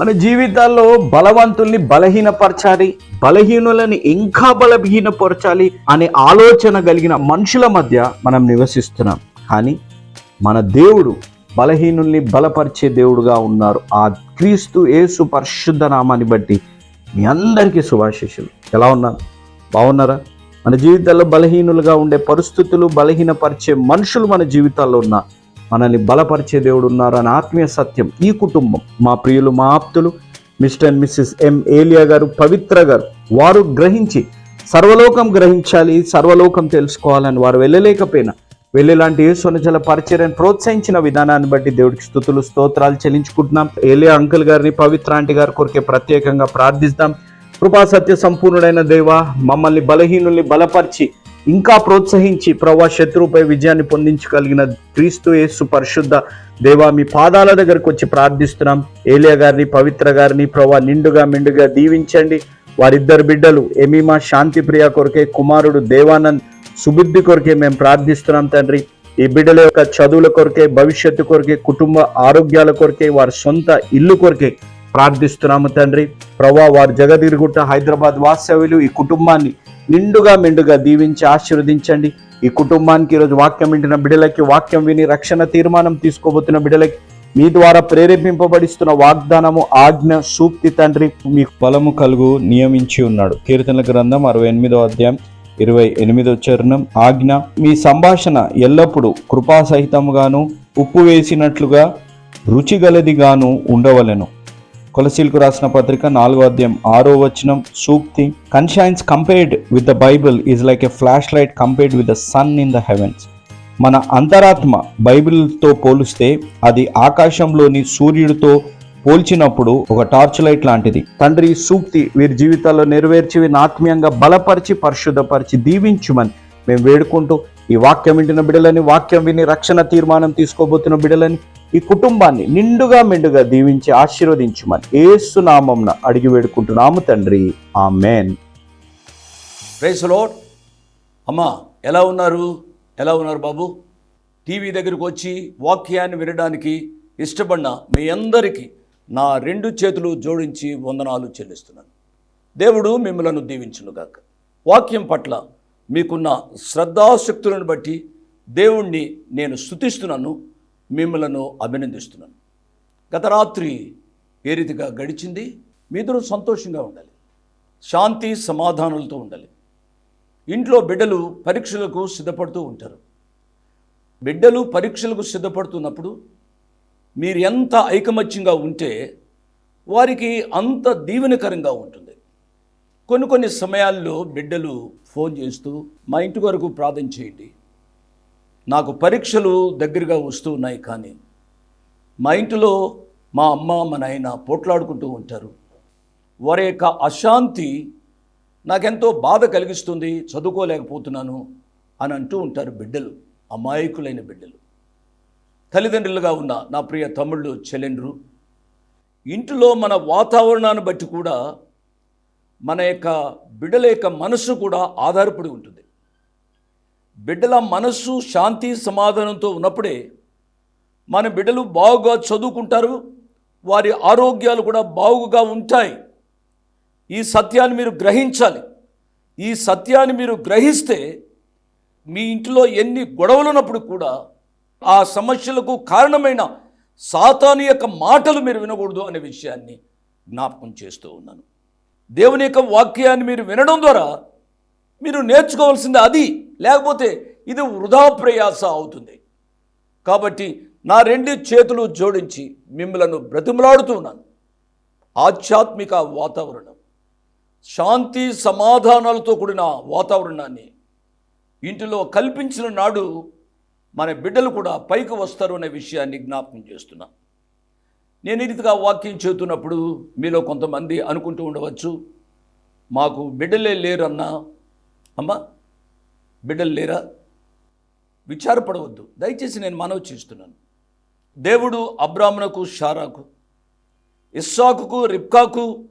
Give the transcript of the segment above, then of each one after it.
మన జీవితాల్లో బలవంతుల్ని బలహీనపరచాలి బలహీనులని ఇంకా బలహీనపరచాలి అనే ఆలోచన కలిగిన మనుషుల మధ్య మనం నివసిస్తున్నాం. కానీ మన దేవుడు బలహీనుల్ని బలపరిచే దేవుడుగా ఉన్నారు. ఆ క్రీస్తు యేసు పరిశుద్ధ నామాన్ని బట్టి మీ అందరికీ శుభాశిషులు ఎలా ఉన్నారు? బాగున్నారా? మన జీవితాల్లో బలహీనులుగా ఉండే పరిస్థితులు బలహీనపరిచే మనుషులు మన జీవితాల్లో ఉన్నా మనల్ని బలపరిచే దేవుడు ఉన్నారు అని ఆత్మీయ సత్యం. ఈ కుటుంబం మా ప్రియులు మా ఆప్తులు మిస్టర్ అండ్ మిస్సెస్ ఎం ఏలియా గారు పవిత్ర గారు వారు గ్రహించి సర్వలోకం గ్రహించాలి సర్వలోకం తెలుసుకోవాలని వారు వెళ్ళలేకపోయినా వెళ్ళేలాంటి సొనజల పరిచర్యను ప్రోత్సహించిన విధానాన్ని బట్టి దేవుడికి స్థుతులు స్తోత్రాలు చెల్లించుకుంటున్నాం. ఏలియా అంకుల్ గారిని పవిత్ర ఆంటీ గారి కొరికే ప్రత్యేకంగా ప్రార్థిస్తాం. కృపా సత్య సంపూర్ణుడైన దేవ మమ్మల్ని బలహీనుల్ని బలపరిచి ఇంకా ప్రోత్సహించి ప్రవా శత్రువుపై విజయాన్ని పొందించగలిగిన క్రీస్తు యేసు పరిశుద్ధ దేవా మీ పాదాల దగ్గరకు వచ్చి ప్రార్థిస్తున్నాం. ఏలియా గారిని పవిత్ర గారిని ప్రవా నిండుగా మెండుగా దీవించండి. వారిద్దరు బిడ్డలు ఎమీమా శాంతిప్రియ కొరకే కుమారుడు దేవానంద్ సుబుద్ధి కొరకే మేము ప్రార్థిస్తున్నాం తండ్రి. ఈ బిడ్డల యొక్క చదువుల కొరకే భవిష్యత్తు కొరకే కుటుంబ ఆరోగ్యాల కొరకే వారి సొంత ఇల్లు కొరకే ప్రార్థిస్తున్నాము తండ్రి. ప్రభా వారు జగదిరుగుట్ట హైదరాబాద్ వాస్తవ్యులు. ఈ కుటుంబాన్ని నిండుగా మెండుగా దీవించి ఆశీర్వదించండి. ఈ కుటుంబానికి ఈరోజు వాక్యం వింటున్న బిడలకి వాక్యం విని రక్షణ తీర్మానం తీసుకోబోతున్న బిడలకి మీ ద్వారా ప్రేరేపింపబడిస్తున్న వాగ్దానము ఆజ్ఞ సూక్తి తండ్రి మీకు బలము కలుగు నియమించి ఉన్నాడు. కీర్తనల గ్రంథం అరవై ఎనిమిదో అధ్యాయం ఇరవై ఎనిమిదో చరణం. ఆజ్ఞ మీ సంభాషణ ఎల్లప్పుడూ కృపాసహితముగాను ఉప్పు వేసినట్లుగా రుచిగలదిగాను ఉండవలెను. కొలసీలకు రాసిన పత్రిక నాలుగో అధ్యాయం ఆరో వచనం సూక్తి. Conscience compared with the Bible is like a flash light compared with the sun in the heavens మన అంతరాత్మ బైబిల్తో పోలిస్తే అది ఆకాశంలోని సూర్యుడితో పోల్చినప్పుడు ఒక టార్చ్ లైట్ లాంటిది. తండ్రి సూక్తి వీరి జీవితాల్లో నెరవేర్చి వీరిని ఆత్మీయంగా బలపరిచి పరిశుద్ధపరిచి దీవించుమని మేము వేడుకుంటూ ఈ వాక్యం వింటున్న బిడలని వాక్యం విని రక్షణ తీర్మానం తీసుకోబోతున్న బిడ్డలని ఈ కుటుంబాన్ని నిండుగా మెండుగా దీవించి ఆశీర్వదించుమని ఏసునామంన అడిగి వేడుకుంటున్నాము తండ్రి. ఆ మేన్ లోడ్ అమ్మా ఎలా ఉన్నారు? ఎలా ఉన్నారు బాబు? టీవీ దగ్గరికి వచ్చి వాక్యాన్ని వినడానికి ఇష్టపడిన మీ అందరికీ నా రెండు చేతులు జోడించి వందనాలు చెల్లిస్తున్నాను. దేవుడు మిమ్మలను దీవించునుగాక. వాక్యం పట్ల మీకున్న శ్రద్ధాశక్తులను బట్టి దేవుణ్ణి నేను స్థుతిస్తున్నాను మిమ్మలను అభినందిస్తున్నాను. గత రాత్రి ఏ రీతిగా గడిచింది? మీదరూ సంతోషంగా ఉండాలి. శాంతి సమాధానాలతో ఉండాలి. ఇంట్లో బిడ్డలు పరీక్షలకు సిద్ధపడుతూ ఉంటారు. బిడ్డలు పరీక్షలకు సిద్ధపడుతున్నప్పుడు మీరు ఎంత ఐకమత్యంగా ఉంటే వారికి అంత దీవెనకరంగా ఉంటుంది. కొన్ని కొన్ని సమయాల్లో బిడ్డలు ఫోన్ చేస్తూ మా ఇంటి వరకు ప్రార్థన చేయండి. నాకు పరీక్షలు దగ్గరగా వస్తూ ఉన్నాయి కానీ మా ఇంటిలో మా అమ్మ మా నాయన పోట్లాడుకుంటూ ఉంటారు. వారి యొక్క అశాంతి నాకెంతో బాధ కలిగిస్తుంది చదువుకోలేకపోతున్నాను అని అంటూ ఉంటారు బిడ్డలు అమాయకులైన బిడ్డలు. తల్లిదండ్రులుగా ఉన్న నా ప్రియ తమ్ముళ్ళు చెల్లెండ్రు ఇంటిలో మన వాతావరణాన్ని బట్టి కూడా మన యొక్క బిడ్డల యొక్క మనసు కూడా ఆధారపడి ఉంటుంది. బిడ్డల మనస్సు శాంతి సమాధానంతో ఉన్నప్పుడే మన బిడ్డలు బాగుగా చదువుకుంటారు వారి ఆరోగ్యాలు కూడా బాగుగా ఉంటాయి. ఈ సత్యాన్ని మీరు గ్రహించాలి. ఈ సత్యాన్ని మీరు గ్రహిస్తే మీ ఇంటిలో ఎన్ని గొడవలు ఉన్నప్పుడు కూడా ఆ సమస్యలకు కారణమైన సాతాను యొక్క మాటలు మీరు వినకూడదు అనే విషయాన్ని జ్ఞాపకం చేస్తూ ఉన్నాను. దేవుని యొక్క వాక్యాన్ని మీరు వినడం ద్వారా మీరు నేర్చుకోవాల్సింది అది. లేకపోతే ఇది వృధా ప్రయాస అవుతుంది. కాబట్టి నా రెండు చేతులు జోడించి మిమ్మలను బ్రతిమలాడుతున్నాను ఆధ్యాత్మిక వాతావరణం శాంతి సమాధానాలతో కూడిన వాతావరణాన్ని ఇంటిలో కల్పించిన నాడు మన బిడ్డలు కూడా పైకి వస్తారు అనే విషయాన్ని జ్ఞాపకం చేస్తున్నా. నేను ఇదిగా రీతిగా వాక్యం చెబుతున్నప్పుడు మీలో కొంతమంది అనుకుంటూ ఉండవచ్చు మాకు బిడ్డలే లేరన్నా అమ్మా బిడ్డలు లేరా? విచారపడవద్దు. దయచేసి నేను మనవి చేస్తున్నాను. దేవుడు అబ్రాహ్మణకు షారాకు ఇస్సాకుకు రిప్కాకు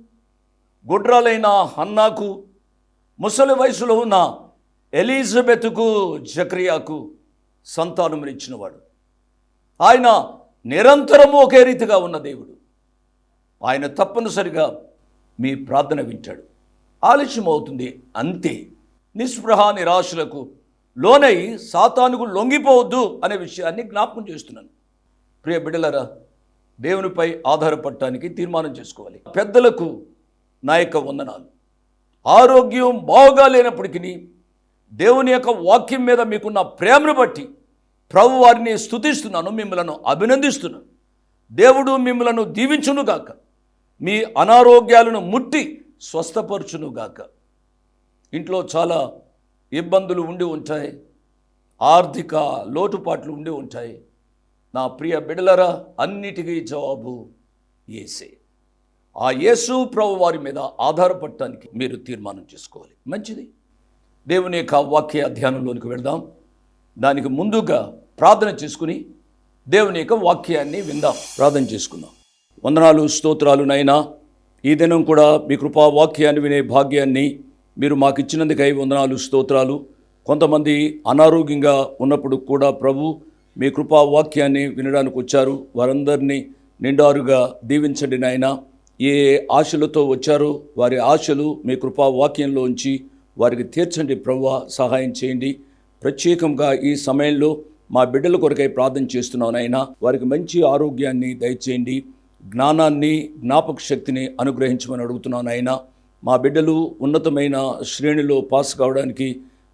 గుడ్రాలైన హన్నాకు ముసలి వయసులో ఉన్న ఎలిజబెత్కు జక్రియాకు సంతానమునిచ్చినవాడు ఆయన నిరంతరము ఒకే రీతిగా ఉన్న దేవుడు. ఆయన తప్పనిసరిగా మీ ప్రార్థన వింటాడు. ఆలస్యం అవుతుంది అంతే. నిస్పృహ నిరాశలకు లోనై సాతానుకు లొంగిపోవద్దు అనే విషయాన్ని జ్ఞాపకం చేస్తున్నాను. ప్రియ బిడ్డలరా దేవునిపై ఆధారపడటానికి తీర్మానం చేసుకోవాలి. పెద్దలకు నా యొక్క వందనాలు. ఆరోగ్యం బాగా లేనప్పటికీ దేవుని యొక్క వాక్యం మీద మీకున్న ప్రేమను బట్టి ప్రభు వారిని స్తుతిస్తున్నాను మిమ్మలను అభినందిస్తున్నాను. దేవుడు మిమ్మలను దీవించునుగాక. మీ అనారోగ్యాలను ముట్టి స్వస్థపరచునుగాక. ఇంట్లో చాలా ఇబ్బందులు ఉండి ఉంటాయి ఆర్థిక లోటుపాట్లు ఉండి ఉంటాయి. నా ప్రియ బిడలరా అన్నిటికీ జవాబు ఏసే ఆ యేసు ప్రభు వారి మీద ఆధారపడటానికి మీరు తీర్మానం చేసుకోవాలి. మంచిది. దేవుని యొక్క వాక్య అధ్యానంలోనికి వెళదాం. దానికి ముందుగా ప్రార్థన చేసుకుని దేవుని యొక్క వాక్యాన్ని విందాం. ప్రార్థన చేసుకుందాం. వందనాలు స్తోత్రాలు నైనా ఈ దినం కూడా మీ కృపా వాక్యాన్ని వినే భాగ్యాన్ని మీరు మాకు ఇచ్చినందుకై వందనాలు స్తోత్రాలు. కొంతమంది అనారోగ్యంగా ఉన్నప్పుడు కూడా ప్రభు మీ కృపా వాక్యాన్ని వినడానికి వచ్చారు. వారందరినీ నిండారుగా దీవించండి నాయన. ఏ ఆశలతో వచ్చారో వారి ఆశలు మీ కృపా వాక్యంలో ఉంచి వారికి తీర్చండి ప్రభు సహాయం చేయండి. ప్రత్యేకంగా ఈ సమయంలో మా బిడ్డల కొరకై ప్రార్థన చేస్తున్నాను అయినా వారికి మంచి ఆరోగ్యాన్ని దయచేయండి. జ్ఞానాన్ని జ్ఞాపక శక్తిని అనుగ్రహించమని అడుగుతున్నాను అయినా మా బిడ్డలు ఉన్నతమైన శ్రేణిలో పాస్ కావడానికి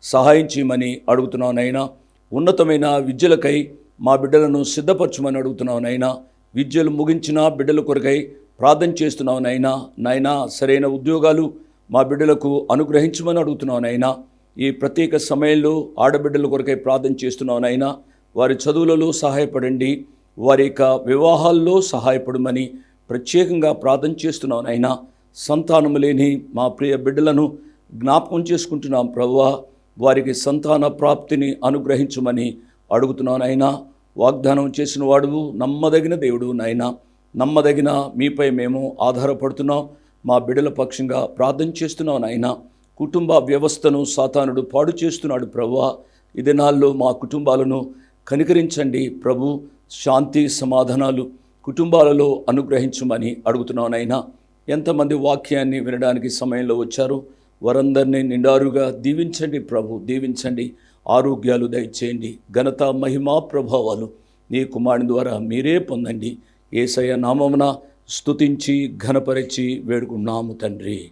సహాయం చేయమని అడుగుతున్నాను ఉన్నతమైన విద్యలకై మా బిడ్డలను సిద్ధపరచమని అడుగుతున్నావు నైనా విద్యలు ముగించిన బిడ్డల కొరకై ప్రార్థన చేస్తున్నావు నైనా నాయనా సరైన ఉద్యోగాలు మా బిడ్డలకు అనుగ్రహించమని అడుగుతున్నావు నైనా ఈ ప్రత్యేక సమయంలో ఆడబిడ్డల కొరకై ప్రార్థన చేస్తున్నావు నైనా వారి చదువులలో సహాయపడండి. వారి యొక్క వివాహాల్లో సహాయపడమని ప్రత్యేకంగా ప్రార్థన చేస్తున్నావు నైనా సంతానము లేని మా ప్రియ బిడ్డలను జ్ఞాపకం చేసుకుంటున్నాం ప్రభువా. వారికి సంతాన ప్రాప్తిని అనుగ్రహించమని అడుగుతున్నానైనా వాగ్దానం చేసిన వాడువు నమ్మదగిన దేవుడు నాయనా. నమ్మదగిన మీపై మేము ఆధారపడుతున్నాం. మా బిడ్డల పక్షంగా ప్రార్థన చేస్తున్నాం నాయనా. కుటుంబ వ్యవస్థను సాతానుడు పాడు చేస్తున్నాడు ప్రభువా. ఈ దినాల్లో మా కుటుంబాలను కనికరించండి ప్రభు. శాంతి సమాధానాలు కుటుంబాలలో అనుగ్రహించమని అడుగుతున్నానైనా ఎంతమంది వాక్యాన్ని వినడానికి సమయంలో వచ్చారు? వారందరినీ నిండారుగా దీవించండి ప్రభు దీవించండి. ఆరోగ్యాలు దయచేయండి. ఘనత మహిమా ప్రభావాలు నీ కుమారుని ద్వారా మీరే పొందండి. ఏసయ నామమున స్తుతించి ఘనపరిచి వేడుకున్నాము తండ్రి.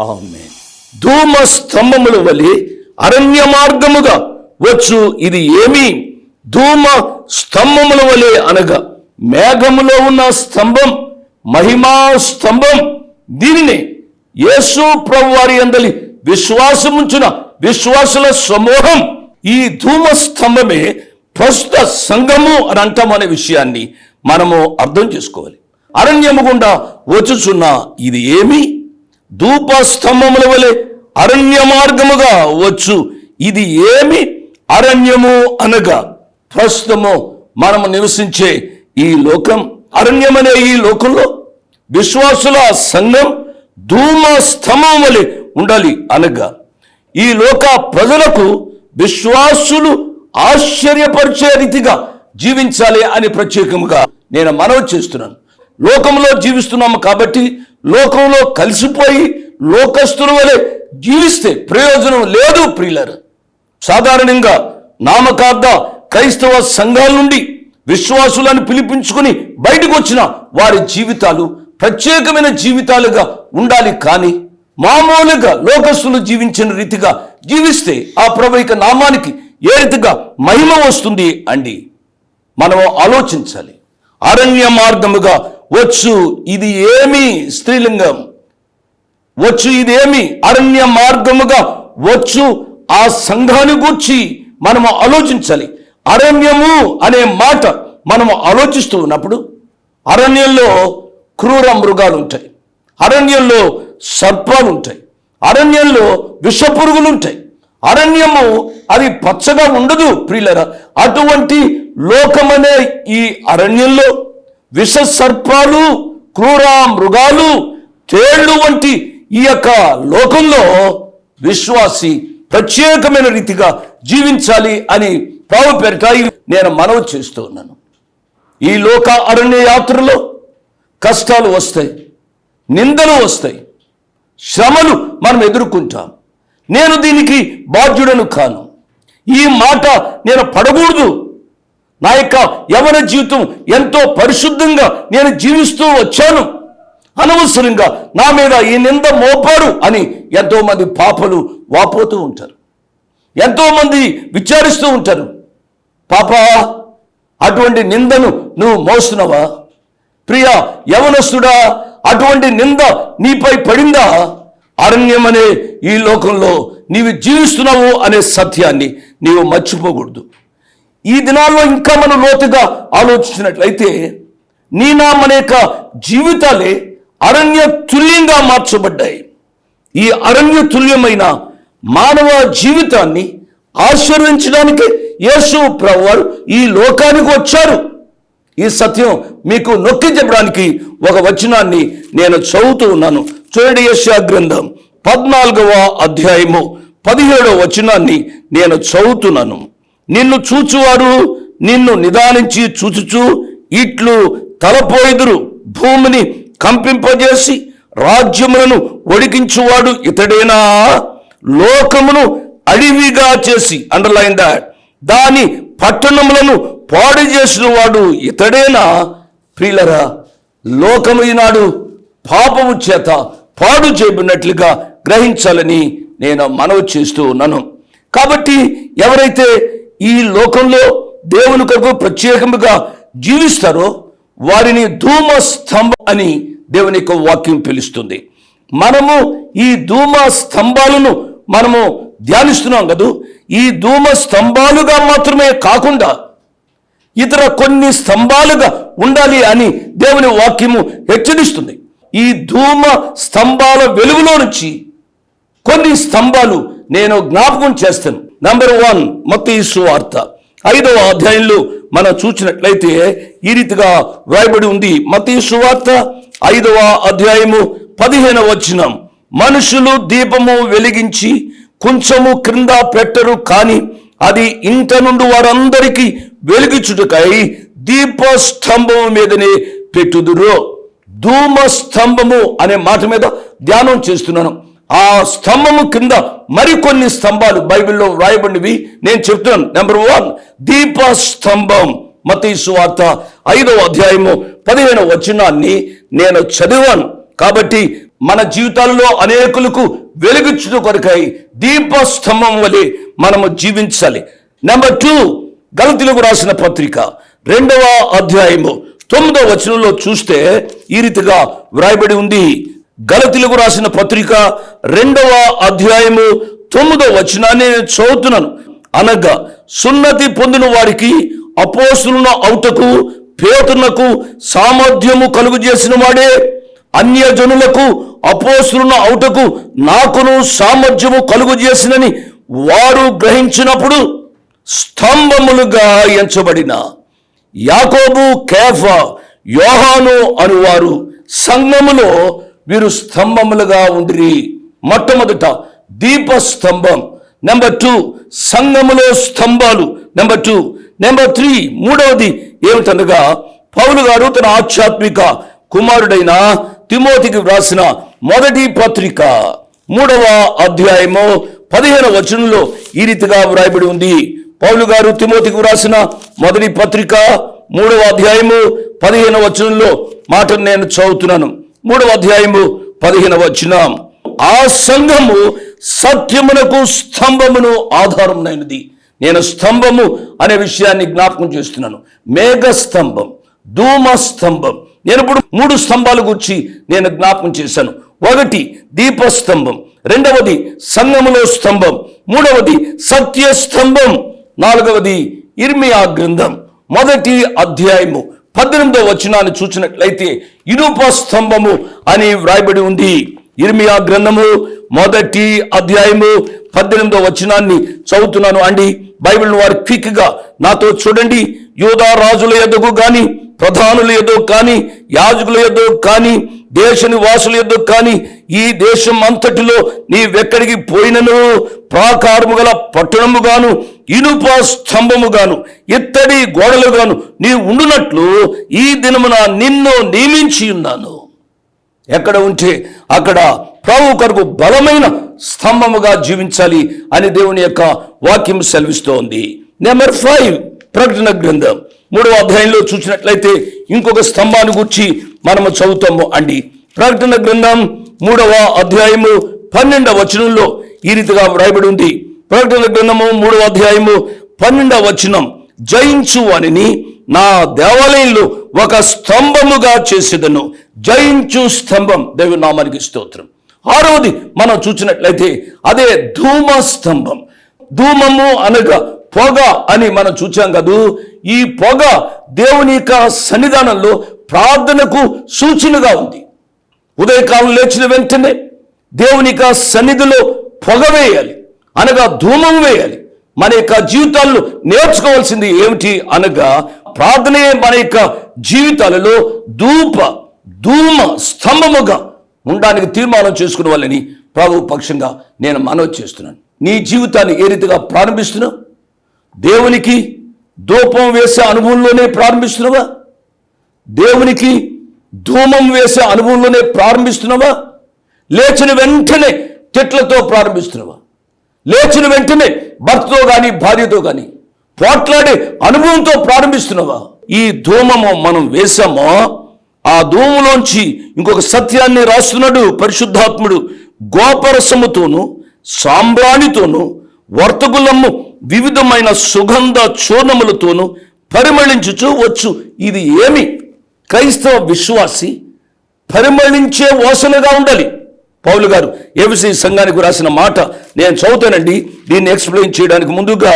ఆమె ధూమ స్తంభముల వలె అరణ్య మార్గముగా వచ్చు ఇది ఏమి? ధూమ స్తంభముల వలె అనగా మేఘములో ఉన్న స్తంభం మహిమా స్తంభం. దీనిని యేసు ప్రభు వారి అందలి విశ్వాసముంచిన విశ్వాసుల సమూహం ఈ ధూమ స్తంభమే ప్రస్తుత సంఘము అని అంటాం అనే విషయాన్ని మనము అర్థం చేసుకోవాలి. అరణ్యము గుండా వచ్చుచున్న ఇది ఏమి? ధూప స్తంభముల వలె అరణ్య మార్గముగా వచ్చు. ఇది ఏమి? అరణ్యము అనగా ప్రస్తుతము మనము నివసించే ఈ లోకం. అరణ్యమనే ఈ లోకంలో విశ్వాసుల సంఘం ధూమ స్తంభం వలె ఉండాలి అనగా ఈ లోక ప్రజలకు విశ్వాసులు ఆశ్చర్యపరిచే రీతిగా జీవించాలి అని ప్రత్యేకంగా నేను మనవి చేస్తున్నాను. లోకంలో జీవిస్తున్నాము కాబట్టి లోకంలో కలిసిపోయి లోకస్తుల వలె జీవిస్తే ప్రయోజనం లేదు ప్రియులరు. సాధారణంగా నామకార్థ క్రైస్తవ సంఘాల నుండి విశ్వాసులను పిలిపించుకుని బయటకు వచ్చిన వారి జీవితాలు ప్రత్యేకమైన జీవితాలుగా ఉండాలి కానీ మామూలుగా లోకస్తులు జీవించిన రీతిగా జీవిస్తే ఆ ప్రభు నామానికి ఏ రీతిగా మహిమ వస్తుంది అండి? మనం ఆలోచించాలి. అరణ్య మార్గముగా వచ్చు ఇది ఏమి స్త్రీలింగం? వచ్చు ఇదేమి అరణ్య మార్గముగా వచ్చు? ఆ సంఘాన్ని గూర్చి మనము ఆలోచించాలి. అరణ్యము అనే మాట మనం ఆలోచిస్తూ ఉన్నప్పుడు అరణ్యంలో క్రూర మృగాలు ఉంటాయి అరణ్యంలో సర్పాలు ఉంటాయి అరణ్యంలో విషపురుగులు ఉంటాయి అరణ్యము అది పచ్చగా ఉండదు ప్రియులరా. అటువంటి లోకమనే ఈ అరణ్యంలో విష సర్పాలు క్రూర మృగాలు తేళ్ళు వంటి ఈ యొక్క లోకంలో విశ్వాసి ప్రత్యేకమైన రీతిగా జీవించాలి అని పావు పెరటాయి నేను మనవి చేస్తూ ఉన్నాను. ఈ లోక అరణ్య యాత్రలో కష్టాలు వస్తాయి నిందలు వస్తాయి శ్రమలు మనం ఎదుర్కొంటాం. నేను దీనికి బాధ్యుడను కాను. ఈ మాట నేను పడకూడదు. నా యొక్క యవన జీవితం ఎంతో పరిశుద్ధంగా నేను జీవిస్తూ వచ్చాను. అనవసరంగా నా మీద ఈ నింద మోపారు అని ఎంతోమంది పాపలు వాపోతూ ఉంటారు. ఎంతోమంది విచారిస్తూ ఉంటారు. పాప అటువంటి నిందను నువ్వు మోస్తున్నావా? ప్రియ యవనస్తుడా అటువంటి నింద నీపై పడిందా? అరణ్యం అనే ఈ లోకంలో నీవు జీవిస్తున్నావు అనే సత్యాన్ని నీవు మర్చిపోకూడదు. ఈ దినాల్లో ఇంకా మనం లోతుగా ఆలోచించినట్లయితే నీ నా మన యొక్క జీవితాలే అరణ్య తుల్యంగా మార్చబడ్డాయి. ఈ అరణ్య తుల్యమైన మానవ జీవితాన్ని ఆశీర్వించడానికి యేసు ప్రభువారు ఈ లోకానికి వచ్చారు. ఈ సత్యం మీకు నొక్కి చెప్పడానికి ఒక వచనాన్ని నేను చదువుతూ ఉన్నాను. చూడండి యశా గ్రంథం పద్నాలుగవ అధ్యాయము పదిహేడవ వచనాన్ని నేను చదువుతున్నాను. నిన్ను చూచువారు నిన్ను నిదానించి చూచుచు ఇట్లు తలపోయిదురు భూమిని కంపింపజేసి రాజ్యములను ఒడికించువాడు ఇతడేనా? లోకమును అడివిగా చేసి అండర్లైన్ దాట్ దాని పట్టణములను పాడు చేసిన వాడు ఇతడేనా? ప్రియులరా లోకము ఈనాడు పాపము చేత పాడు చేయబడినట్లుగా గ్రహించాలని నేను మనవి చేస్తూ ఉన్నాను. కాబట్టి ఎవరైతే ఈ లోకంలో దేవుని కొరకు ప్రత్యేకముగా జీవిస్తారో వారిని ధూమ స్తంభం అని దేవుని యొక్క వాక్యం పిలుస్తుంది. మనము ఈ ధూమ స్తంభాలను మనము ధ్యానిస్తున్నాం కదూ? ఈ ధూమ స్తంభాలుగా మాత్రమే కాకుండా ఇతర కొన్ని స్తంభాలుగా ఉండాలి అని దేవుని వాక్యము హెచ్చరిస్తుంది. ఈ ధూమ స్తంభాల వెలుగులో నుంచి కొన్ని స్తంభాలు నేను జ్ఞాపకం చేస్తాను. నంబర్ వన్ మత్తయి వార్త. ఐదవ అధ్యాయంలో మనం చూసినట్లయితే ఈ రీతిగా వ్రాయబడి ఉంది. మత్తయి వార్త ఐదవ అధ్యాయము పదిహేనవ వచనం. మనుషులు దీపము వెలిగించి కొంచెము క్రింద పెట్టరు కానీ అది ఇంట నుండి వారందరికీ వెలిగించుటకై దీపస్తంభము మీదనే పెట్టుదురు. ధూమ స్తంభము అనే మాట మీద ధ్యానం చేస్తున్నాను. ఆ స్తంభము కింద మరికొన్ని స్తంభాలు బైబిల్లో వ్రాయబడినవి. నేను చెప్తున్నాను. నెంబర్ వన్ దీప స్తంభం మతీసు వార్త ఐదవ అధ్యాయము పదిహేను వచనాన్ని నేను చదివాను. కాబట్టి మన జీవితాల్లో అనేకులకు వెలుగుచ్చుట కొరకై దీప స్తంభం వలె మనము జీవించాలి. నెంబర్ టూ గలతీలకు రాసిన పత్రిక. రెండవ అధ్యాయము. తొమ్మిదవ వచనంలో చూస్తే ఈ రీతిగా వ్రాయబడి ఉంది. గలతీలకు రాసిన పత్రిక రెండవ అధ్యాయము తొమ్మిదవ వచనాన్ని నేను చదువుతున్నాను. అనగా సున్నతి పొందిన వారికి అపోసులను అవుటకు పేతునకు సామర్థ్యము కలుగు చేసిన వాడే. అన్యజనులకు అపోసులను అవుటకు నాకును సామర్థ్యము కలుగు చేసినని వారు గ్రహించినప్పుడు స్తంభములుగా ఎంచబడిన యాకోబు కేఫ యోహాను అనువారు సంఘములో వీరు స్తంభములుగా ఉండిరి. మొట్టమొదట దీప స్తంభం నెంబర్ టూ సంఘములో స్తంభాలు నెంబర్ టూ. నెంబర్ త్రీ మూడవది ఏమిటనగా పౌలు గారు తన ఆధ్యాత్మిక కుమారుడైన తిమోతికి వ్రాసిన మొదటి పత్రిక. మూడవ అధ్యాయము పదిహేను వచనంలో ఈ రీతిగా వ్రాయబడి ఉంది. పౌలు గారు తిమోతికి వ్రాసిన మొదటి పత్రిక మూడవ అధ్యాయము పదిహేను వచనంలో మాటను నేను చదువుతున్నాను. మూడవ అధ్యాయము పదిహేను వచనం. ఆ సంఘము సత్యమునకు స్తంభమును ఆధారమునైనది నేను స్తంభము అనే విషయాన్ని జ్ఞాపకం చేస్తున్నాను. మేఘ స్తంభం ధూమ స్తంభం నేను ఇప్పుడు మూడు స్తంభాల గురించి నేను జ్ఞాపకం చేశాను. ఒకటి దీపస్తంభం రెండవది సంగములో స్తంభం మూడవది సత్య స్తంభం నాలుగవది ఇర్మియా గ్రంథం. మొదటి అధ్యాయము పద్దెనిమిదో వచనాన్ని చూసినట్లయితే ఇనుప స్తంభము అని వ్రాయబడి ఉంది. ఇర్మియా గ్రంథము మొదటి అధ్యాయము పద్దెనిమిదో వచనాన్ని చదువుతున్నాను. అండి బైబిల్ వారు క్విక్గా నాతో చూడండి. యోధా రాజుల ఎదుగు కానీ ప్రధానుల ఎదో కానీ యాజకుల ఎదో కానీ దేశ నివాసుల ఎదో కానీ ఈ దేశం అంతటిలో నీవెక్కడికి పోయినను? ప్రాకారము గల పట్టణము గాను ఇనుప స్తంభము గాను ఇత్తడి గోడలు గాను నీ ఉండునట్లు ఈ దినమున నిన్ను నియమించి ఉన్నాను. ఎక్కడ ఉంటే అక్కడ ప్రభు కొరకు బలమైన స్తంభముగా జీవించాలి అని దేవుని యొక్క వాక్యం సెలవిస్తోంది. నెంబర్ ఫైవ్ ప్రకటన గ్రంథం. మూడవ అధ్యాయంలో చూసినట్లయితే ఇంకొక స్తంభాన్ని గురించి మనము చదువుతాము అండి. ప్రకటన గ్రంథం మూడవ అధ్యాయము పన్నెండవ వచనంలో ఈ రీతిగా వ్రాయబడి ఉంది. ప్రకటన గ్రంథము మూడవ అధ్యాయము పన్నెండవ వచనం. జయించు వానిని నా దేవాలయంలో ఒక స్తంభముగా చేసేదను. జయించు స్తంభం. దేవుని నామానికి స్తోత్రం. ఆరవది మనం చూసినట్లయితే అదే ధూమ స్తంభం. ధూమము అనగా పొగ అని మనం చూచాం కదూ. ఈ పొగ దేవుని యొక్క సన్నిధానంలో ప్రార్థనకు సూచనగా ఉంది. ఉదయకాలం లేచిన వెంటనే దేవుని యొక్క సన్నిధిలో పొగ వేయాలి. అనగా ధూమం వేయాలి. మన యొక్క జీవితాల్లో నేర్చుకోవాల్సింది ఏమిటి అనగా ప్రార్థనే మన యొక్క జీవితాలలో ధూప ధూమ స్తంభముగా ఉండడానికి తీర్మానం చేసుకునే వాళ్ళని ప్రభు పక్షంగా నేను మనవి చేస్తున్నాను. నీ జీవితాన్ని ఏ రీతిగా ప్రారంభిస్తున్నావు? దేవునికి ధూపం వేసే అనుభవంలోనే ప్రారంభిస్తున్నావా? దేవునికి ధూమం వేసే అనుభవంలోనే ప్రారంభిస్తున్నావా? లేచిన వెంటనే తిట్లతో ప్రారంభిస్తున్నావా? లేచిన వెంటనే భర్తతో కానీ భార్యతో కానీ పోట్లాడే అనుభవంతో ప్రారంభిస్తున్నావా? ఈ ధూమము మనం వేశామో? ఆ ధూములోంచి ఇంకొక సత్యాన్ని రాస్తున్నాడు పరిశుద్ధాత్ముడు. గోపరసముతోను సాంబ్రాణితోను వర్తకులము వివిధమైన సుగంధ చూర్ణములతోను పరిమళించుచు వచ్చు. ఇది ఏమి? క్రైస్తవ విశ్వాసి పరిమళించే వాసనగా ఉండాలి. పౌలు గారు ఏబిసి సంఘానికి రాసిన మాట నేను చదువుతానండి. దీన్ని ఎక్స్ప్లెయిన్ చేయడానికి ముందుగా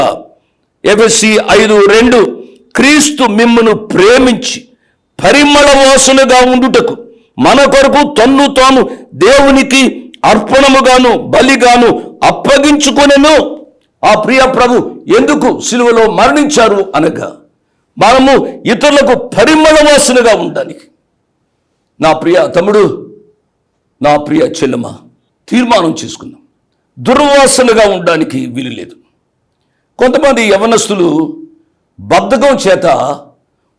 ఎఫ్ఎస్సి ఐదు రెండు క్రీస్తు మిమ్మును ప్రేమించి పరిమళ వాసనగా ఉండుటకు మన కొరకు తన్ను తాను దేవునికి అర్పణముగాను బలిగాను అప్పగించుకునేను. ఆ ప్రియ ప్రభు ఎందుకు సిలువలో మరణించారు అనగా మనము ఇతరులకు పరిమళ వాసనగా ఉండడానికి నా ప్రియ తమ్ముడు నా ప్రియ చెల్లెమ తీర్మానం చేసుకుందాం. దుర్వాసనగా ఉండడానికి వీలు లేదు. కొంతమంది యవనస్తులు బద్ధకం చేత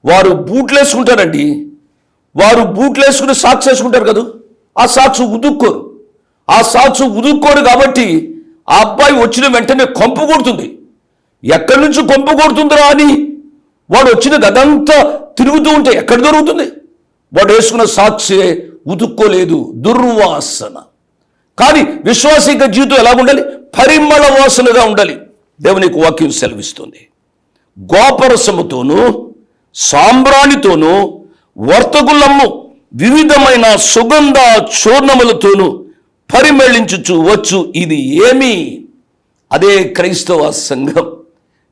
వారు బూట్లు వేసుకుంటారండి వారు బూట్లు వేసుకుని సాక్స్ వేసుకుంటారు కదా? ఆ సాక్స్ ఉదుక్కోరు. ఆ సాక్స్ ఉదుక్కోరు కాబట్టి ఆ అబ్బాయి వచ్చిన వెంటనే కొంపు కొడుతుంది. ఎక్కడి నుంచి కొంపు కొడుతుందిరా అని వాడు వచ్చిన గదంతా తిరుగుతూ ఉంటే ఎక్కడ దొరుకుతుంది? వాడు వేసుకున్న సాక్షి ఉతుక్కోలేదు దుర్వాసన. కానీ విశ్వాసిక జీవితం ఎలా ఉండాలి? పరిమళ వాసనగా ఉండాలి. దేవునికి వాక్యం సెలవిస్తుంది. గోపరసముతోనూ సాంబ్రాణితోనూ వర్తకులమ్ము వివిధమైన సుగంధ చూర్ణములతోనూ పరిమళించుచు వచ్చు. ఇది ఏమి? అదే క్రైస్తవ సంఘం.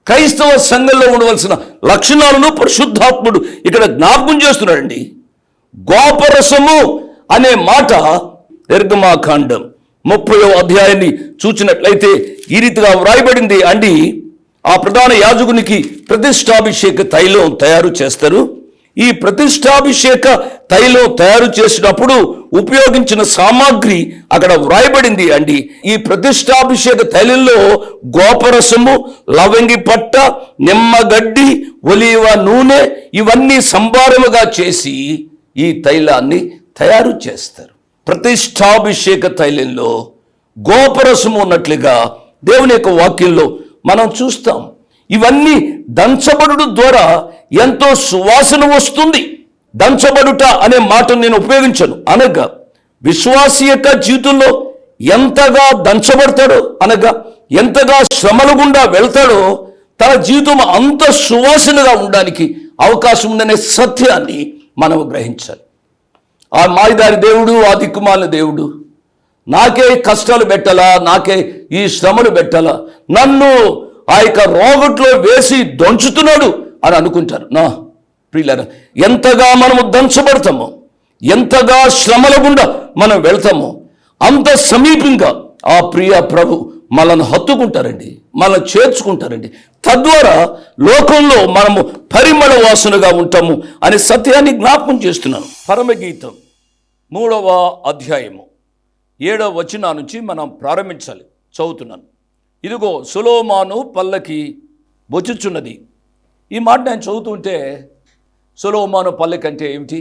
క్రైస్తవ సంఘంలో ఉండవలసిన లక్షణాలను పరిశుద్ధాత్ముడు ఇక్కడ జ్ఞాపకం చేస్తున్నాడండి. గోపరసము అనే మాట నిర్గమాకాండం. ముప్పయో అధ్యాయాన్ని చూచినట్లయితే ఈ రీతిగా వ్రాయబడింది. అండి ఆ ప్రధాన యాజకునికి ప్రతిష్టాభిషేక తైలం తయారు చేస్తారు. ఈ ప్రతిష్టాభిషేక తైలం తయారు చేసినప్పుడు ఉపయోగించిన సామాగ్రి అక్కడ వ్రాయబడింది. అండి ఈ ప్రతిష్టాభిషేక తైలంలో గోపరసము లవంగి పట్ట నిమ్మగడ్డి ఒలివ నూనె ఇవన్నీ సంభారముగా చేసి ఈ తైలాన్ని తయారు చేస్తారు. ప్రతిష్టాభిషేక తైలంలో గోపరసము ఉన్నట్లుగా దేవుని యొక్క వాక్యంలో మనం చూస్తాం. ఇవన్నీ దంచబడుడు ద్వారా ఎంతో సువాసన వస్తుంది. దంచబడుట అనే మాటను నేను ఉపయోగించను. అనగా విశ్వాసి యొక్క జీవితంలో ఎంతగా దంచబడతాడో అనగా ఎంతగా శ్రమల గుండా వెళ్తాడో తన జీవితం అంత సువాసనగా ఉండడానికి అవకాశం ఉందనే సత్యాన్ని మనము గ్రహించాలి. ఆ మాయదారి దేవుడు ఆ దిక్కుమాలిన దేవుడు నాకే కష్టాలు పెట్టాలా నాకే ఈ శ్రమలు పెట్టాలా నన్ను ఆ యొక్క రోగట్లో వేసి దంచుతున్నాడు అని అనుకుంటారు. నా ప్రియులారా ఎంతగా మనము దంచబడతామో ఎంతగా శ్రమల గుండా మనం వెళ్తామో అంత సమీపంగా ఆ ప్రియ ప్రభు మనల్ని హత్తుకుంటారండి మనల్ని చేర్చుకుంటారండి. తద్వారా లోకంలో మనము పరిమళ వాసనగా ఉంటాము అనే సత్యాన్ని జ్ఞాపకం చేస్తున్నాను. పరమగీతం మూడవ అధ్యాయము ఏడవ వచనా నుంచి మనం ప్రారంభించాలి చదువుతున్నాను. ఇదిగో సులోమాను పల్లకి బొచ్చుచున్నది ఈ మాట నేను చదువుతుంటే సులోమాను పల్లకి అంటే ఏమిటి?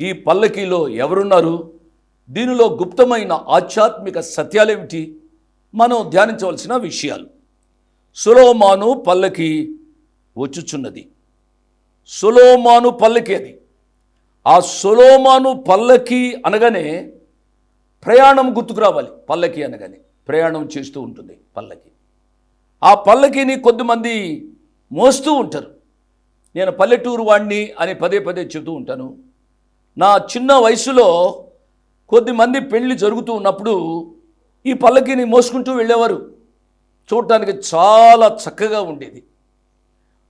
ఈ పల్లకీలో ఎవరున్నారు? దీనిలో గుప్తమైన ఆధ్యాత్మిక సత్యాలేమిటి మనం ధ్యానించవలసిన విషయాలు. సులోమాను పల్లకి వచ్చుచున్నది. సులోమాను పల్లకి అది. ఆ సులోమాను పల్లకి అనగానే ప్రయాణం గుర్తుకు రావాలి. పల్లకి అనగానే ప్రయాణం చేస్తూ ఉంటుంది పల్లకి. ఆ పల్లకిని కొద్దిమంది మోస్తూ ఉంటారు. నేను పల్లెటూరు వాడిని అని పదే పదే చెబుతూ ఉంటాను. నా చిన్న వయసులో కొద్దిమంది పెళ్ళి జరుగుతూ ఉన్నప్పుడు ఈ పల్లకిని మోసుకుంటూ వెళ్ళేవారు. చూడటానికి చాలా చక్కగా ఉండేది.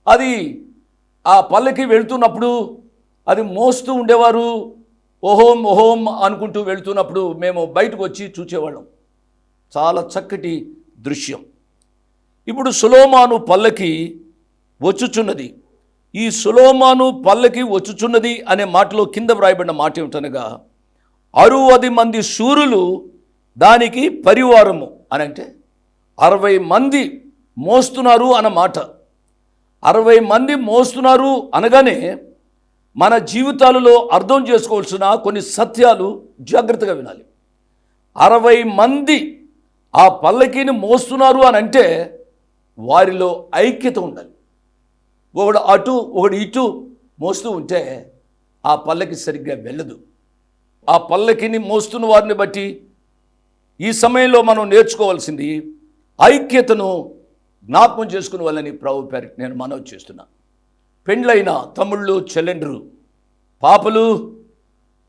అది ఆ పల్లకి వెళుతున్నప్పుడు అది మోస్తూ ఉండేవారు. ఓహోం ఓహోం అనుకుంటూ వెళుతున్నప్పుడు మేము బయటకు వచ్చి చూసేవాళ్ళం చాలా చక్కటి దృశ్యం. ఇప్పుడు సులోమాను పల్లకి వచ్చుచున్నది. ఈ సులోమాను పల్లకి వచ్చుచున్నది అనే మాటలో కింద వ్రాయబడిన మాట ఏమిటనగా అరువది మంది శూరులు దానికి పరివారము అని అంటే అరవై మంది మోస్తున్నారు అన్నమాట అరవై మంది మోస్తున్నారు అనగానే మన జీవితాలలో అర్థం చేసుకోవాల్సిన కొన్ని సత్యాలు జాగ్రత్తగా వినాలి. అరవై మంది ఆ పల్లకీని మోస్తున్నారు అని అంటే వారిలో ఐక్యత ఉండాలి. ఒకడు అటు ఒకడు ఇటు మోస్తూ ఉంటే ఆ పల్లకి సరిగ్గా వెళ్ళదు. ఆ పల్లకిని మోస్తున్న వారిని బట్టి ఈ సమయంలో మనం నేర్చుకోవాల్సింది ఐక్యతను జ్ఞాపకం చేసుకుని వాళ్ళని ప్రభు పేరు నేను మనవి చేస్తున్నా. పెండ్లైన తమ్ముళ్ళు చెల్లెండ్రు పాపలు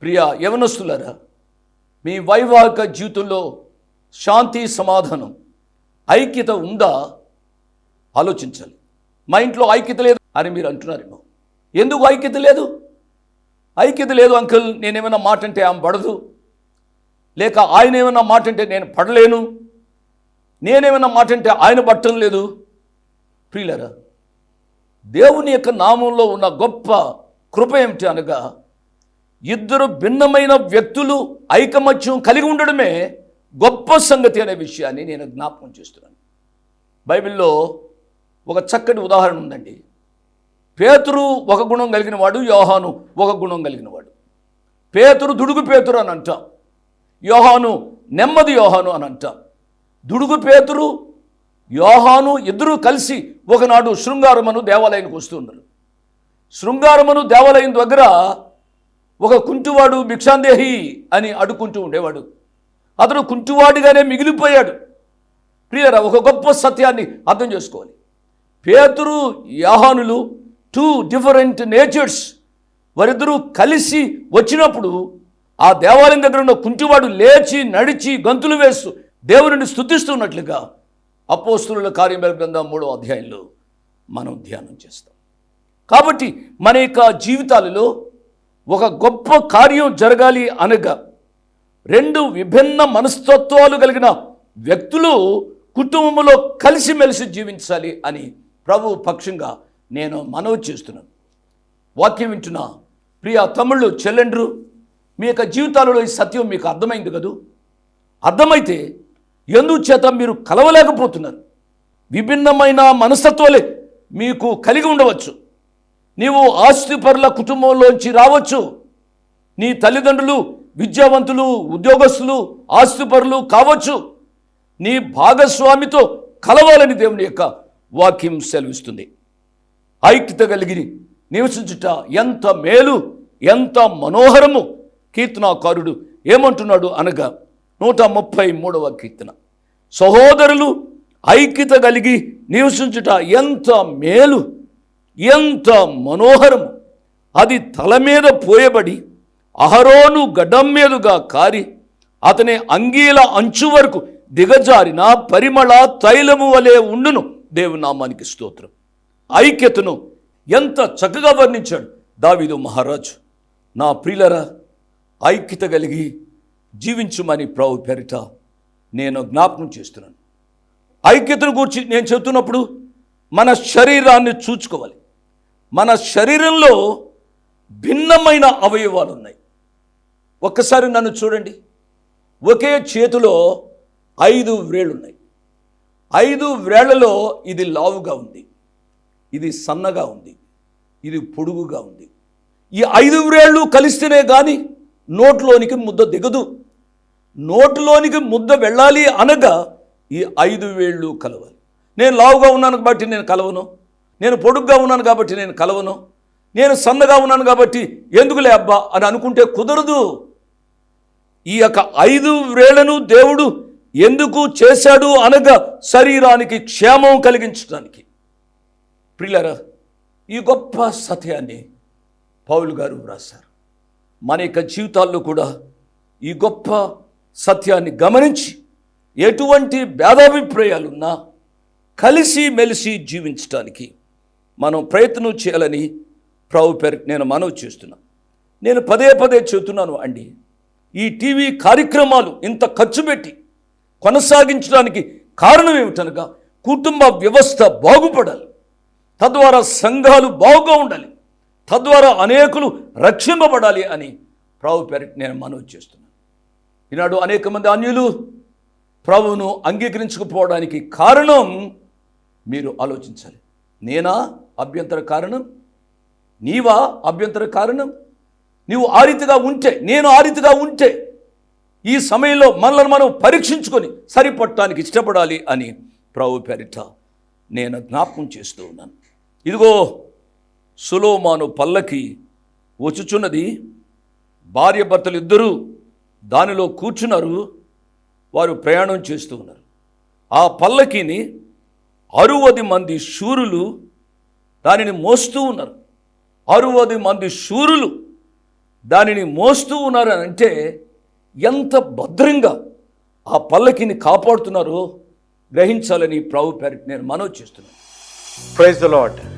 ప్రియ యవనస్తులారా మీ వైవాహిక జీవితంలో శాంతి సమాధానం ఐక్యత ఉందా? ఆలోచించాలి. మా ఇంట్లో ఐక్యత లేదు అని మీరు అంటున్నారేమో. ఎందుకు ఐక్యత లేదు? ఐక్యత లేదు అంకుల్ నేనేమైనా మాట అంటే ఆమె పడదు. లేక ఆయన ఏమైనా మాట అంటే నేను పడలేను? నేనేమైనా మాట అంటే ఆయన పట్టడం లేదు? ప్రియులరా దేవుని యొక్క నామంలో ఉన్న గొప్ప కృప ఏమిటి అనగా ఇద్దరు భిన్నమైన వ్యక్తులు ఐకమత్యం కలిగి ఉండడమే గొప్ప సంగతి అనే విషయాన్ని నేను జ్ఞాపకం చేస్తున్నాను. బైబిల్లో ఒక చక్కటి ఉదాహరణ ఉందండి. పేతురు ఒక గుణం కలిగిన వాడు యోహాను ఒక గుణం కలిగిన వాడు పేతురు దుడుగు పేతురు అని అంటాం. యోహాను నెమ్మది యోహాను అని అంటాం. దుడుగు పేతురు యోహాను ఇద్దరూ కలిసి ఒకనాడు శృంగారమను దేవాలయానికి వస్తున్నారు శృంగారమను దేవాలయం దగ్గర ఒక కుంటివాడు భిక్షాందేహి అని అడుక్కుంటూ ఉండేవాడు. అతను కుంటివాడిగానే మిగిలిపోయాడు. ప్రియరా ఒక గొప్ప సత్యాన్ని అర్థం చేసుకోవాలి. పేతురు యోహానులు టూ డిఫరెంట్ నేచర్స్ వారిద్దరూ కలిసి వచ్చినప్పుడు ఆ దేవాలయం దగ్గర ఉన్న కుంటివాడు లేచి నడిచి గంతులు వేస్తూ దేవుని స్థుతిస్తున్నట్లుగా అపోస్తుల కార్యమేల గ్రంథం మూడో అధ్యాయంలో మనం ధ్యానం చేస్తాం. కాబట్టి మన యొక్క జీవితాలలో ఒక గొప్ప కార్యం జరగాలి అనగా రెండు విభిన్న మనస్తత్వాలు కలిగిన వ్యక్తులు కుటుంబంలో కలిసిమెలిసి జీవించాలి అని ప్రభు పక్షంగా నేను మనవి చేస్తున్నాను. వాక్యం వింటున్న ప్రియ తమ్ముళ్ళు చెల్లెండ్రు మీ యొక్క జీవితాలలో ఈ సత్యం మీకు అర్థమైంది కదూ? అర్థమైతే ఎందుచేత మీరు కలవలేకపోతున్నారు? విభిన్నమైన మనస్తత్వాలే మీకు కలిగి ఉండవచ్చు. నీవు ఆస్తిపరుల కుటుంబంలోంచి రావచ్చు. నీ తల్లిదండ్రులు విద్యావంతులు ఉద్యోగస్తులు ఆస్తిపరులు కావచ్చు. నీ భాగస్వామితో కలవాలని దేవుని యొక్క వాక్యం సెలవిస్తుంది. ఐక్యత కలిగి నివసించుట ఎంత మేలు ఎంత మనోహరము. కీర్తనాకారుడు ఏమంటున్నాడు అనగా నూట ముప్పై మూడవ కీర్తన. సహోదరులు ఐక్యత కలిగి నివసించుట ఎంత మేలు ఎంత మనోహరము అది తల మీద పోయబడి అహరోను గడ్డం మీదుగా కారి అతని అంగీల అంచు వరకు దిగజారిన పరిమళ తైలము వలె ఉండును దేవునామానికి స్తోత్రం. ఐక్యతను ఎంత చక్కగా వర్ణించాడు దావిదు మహారాజు. నా ప్రియులరా ఐక్యత కలిగి జీవించుమని ప్రభు పేరిట నేను జ్ఞాపకం చేస్తున్నాను. ఐక్యతను గురించి నేను చెబుతున్నప్పుడు మన శరీరాన్ని చూచుకోవాలి. మన శరీరంలో భిన్నమైన అవయవాలు ఉన్నాయి. ఒక్కసారి నన్ను చూడండి. ఒకే చేతిలో ఐదు వ్రేళ్ళు ఉన్నాయి. ఐదు వ్రేళ్ళలో ఇది లావుగా ఉంది. ఇది సన్నగా ఉంది. ఇది పొడుగుగా ఉంది. ఈ ఐదు వ్రేళ్ళు కలిస్తేనే కానీ నోట్లోనికి ముద్ద దిగదు. నోట్లోనికి ముద్ద వెళ్ళాలి అనగా ఈ ఐదు వేళ్ళు కలవాలి. నేను లావుగా ఉన్నాను కాబట్టి నేను కలవను. నేను పొడుగ్గా ఉన్నాను కాబట్టి నేను కలవను. నేను సన్నగా ఉన్నాను కాబట్టి ఎందుకులే అబ్బా అని అనుకుంటే కుదరదు. ఈ యొక్క ఐదు వేళ్ళను దేవుడు ఎందుకు చేశాడు అనగా శరీరానికి క్షేమం కలిగించడానికి. ప్రియులరా ఈ గొప్ప సత్యాన్ని పౌలు గారు వ్రాశారు. మన యొక్క జీవితాల్లో కూడా ఈ గొప్ప సత్యాన్ని గమనించి ఎటువంటి భేదాభిప్రాయాలున్నా కలిసి మెలిసి జీవించడానికి మనం ప్రయత్నం చేయాలని ప్రభు పేరు నేను మనవి చేస్తున్నాను నేను పదే పదే చెబుతున్నాను అండి ఈ టీవీ కార్యక్రమాలు ఇంత ఖర్చు పెట్టి కొనసాగించడానికి కారణం ఏమిటనగా కుటుంబ వ్యవస్థ బాగుపడాలి. తద్వారా సంఘాలు బాగుగా ఉండాలి. తద్వారా అనేకులు రక్షింపబడాలి అని ప్రభు పేరిట నేను మనవి చేస్తున్నాను. ఈనాడు అనేక మంది అన్యులు ప్రభువును అంగీకరించకపోవడానికి కారణం మీరు ఆలోచించాలి. నేనా అభ్యంతర కారణం? నీవా అభ్యంతర కారణం? నీవు ఆ రీతిగా ఉంటే నేను ఆ రీతిగా ఉంటే ఈ సమయంలో మనల్ని మనం పరీక్షించుకొని సరిపడటానికి ఇష్టపడాలి అని ప్రభు పేరిట నేను జ్ఞాపకం చేస్తూ ఉన్నాను. ఇదిగో సులోమాను పల్లకి వచ్చుచున్నది. భార్య భర్తలు ఇద్దరూ దానిలో కూర్చున్నారు. వారు ప్రయాణం చేస్తూ ఉన్నారు. ఆ పల్లకిని అరువది మంది శూరులు దానిని మోస్తూ ఉన్నారు. అరువది మంది శూరులు దానిని మోస్తూ ఉన్నారు అని అంటే ఎంత భద్రంగా ఆ పల్లకిని కాపాడుతున్నారో గ్రహించాలని ప్రభు పేరు నేను మనవి చేస్తున్నాను. Praise the lord